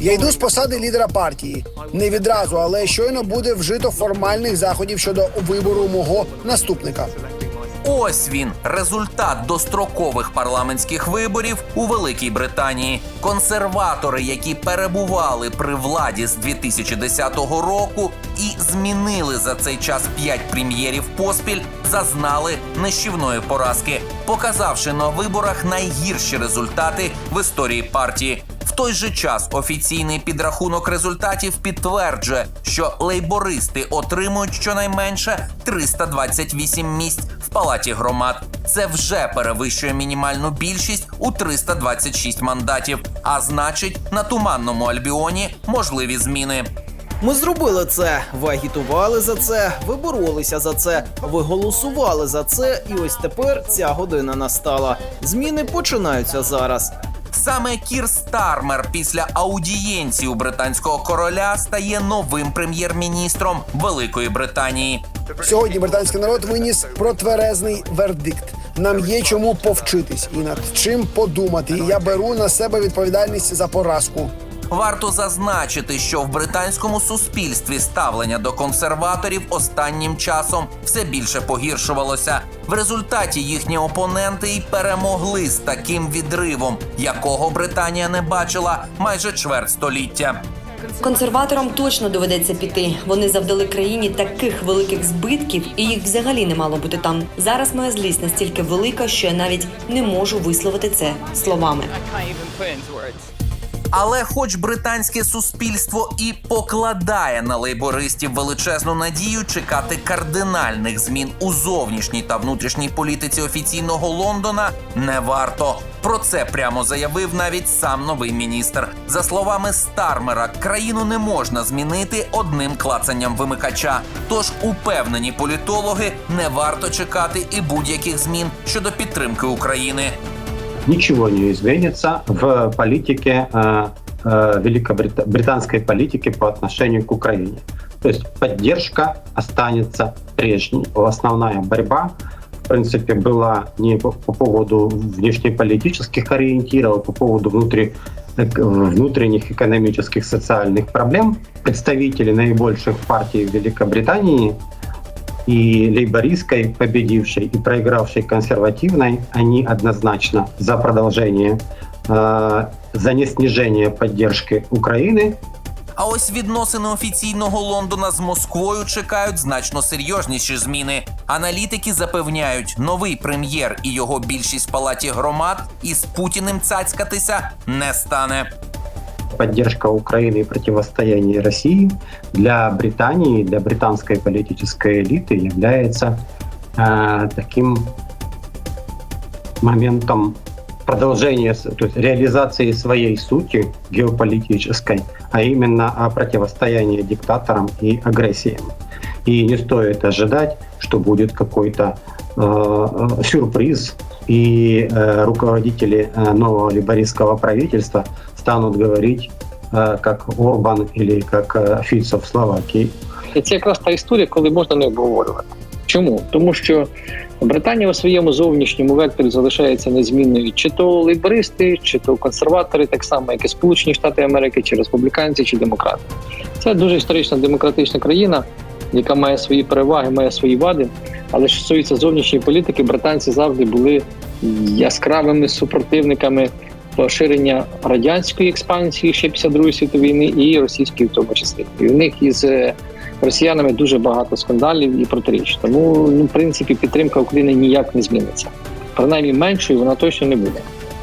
Я йду з посади лідера партії. Не відразу, але щойно буде вжито формальних заходів щодо вибору мого наступника. Ось він результат дострокових парламентських виборів у Великій Британії. Консерватори, які перебували при владі з 2010 року і змінили за цей час п'ять прем'єрів поспіль, зазнали нищівної поразки, показавши на виборах найгірші результати в історії партії. Той же час офіційний підрахунок результатів підтверджує, що лейбористи отримують щонайменше 328 місць в палаті громад. Це вже перевищує мінімальну більшість у 326 мандатів. А значить, на туманному альбіоні можливі зміни. Ми зробили це, ви агітували за це, ви боролися за це, ви голосували за це, і ось тепер ця година настала. Зміни починаються зараз. Саме Кір Стармер після аудієнції у британського короля стає новим прем'єр-міністром Великої Британії. Сьогодні британський народ виніс протверезний вердикт. Нам є чому повчитись і над чим подумати. Я беру на себе відповідальність за поразку. Варто зазначити, що в британському суспільстві ставлення до консерваторів останнім часом все більше погіршувалося. В результаті їхні опоненти й перемогли з таким відривом, якого Британія не бачила майже чверть століття. Консерваторам точно доведеться піти. Вони завдали країні таких великих збитків, і їх взагалі не мало бути там. Зараз моя злість настільки велика, що я навіть не можу висловити це словами. Але, хоч британське суспільство і покладає на лейбористів величезну надію чекати кардинальних змін у зовнішній та внутрішній політиці офіційного Лондона, не варто. Про це прямо заявив навіть сам новий міністр. За словами Стармера, країну не можна змінити одним клацанням вимикача. Тож упевнені політологи не варто чекати і будь-яких змін щодо підтримки України. Ничего не изменится в политике э, э, великобрита- британской политики по отношению к Украине. То есть поддержка останется прежней. Основная борьба, в принципе, была не по, по поводу внешнеполитических ориентиров, а по поводу внутри, внутренних экономических, социальных проблем. Представители наибольших партий Великобритании и лейбористской, победившей и проигравшей консервативной, они однозначно за продолжение, э, за не снижение поддержки Украины. А ось відносини офіційного Лондона з Москвою чекають значно серйозніші зміни. Аналітики запевняють, новий прем'єр і його більшість в палаті громад із Путіним цацькатися не стане. Поддержка Украины и противостояние России для Британии, для британской политической элиты является э, таким моментом продолжения, то есть реализации своей сути геополитической, а именно о противостоянии диктаторам и агрессиям. И не стоит ожидать, что будет какой-то сюрприз, и э, руководители э, нового либористского правительства станут говорить, э, как Орбан или как э, Фицо в Словакии, І це якраз та історія, коли можна не обговорювати. Чому? Тому що Британія у своєму зовнішньому векторі залишається незмінною, чи то лейбористи, чи то консерватори, так само, як і Сполучені Штати Америки, чи республіканці, чи демократи. Це дуже історична демократична країна, яка має свої переваги, має свої вади. Але що стосується зовнішньої політики, британці завжди були яскравими супротивниками поширення радянської експансії ще після Другої світової війни і російської в тому числі. І в них із е, росіянами дуже багато скандалів і протиріч. Тому, ну, в принципі, підтримка України ніяк не зміниться. Принаймні меншою вона точно не буде.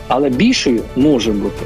Але більшою може бути.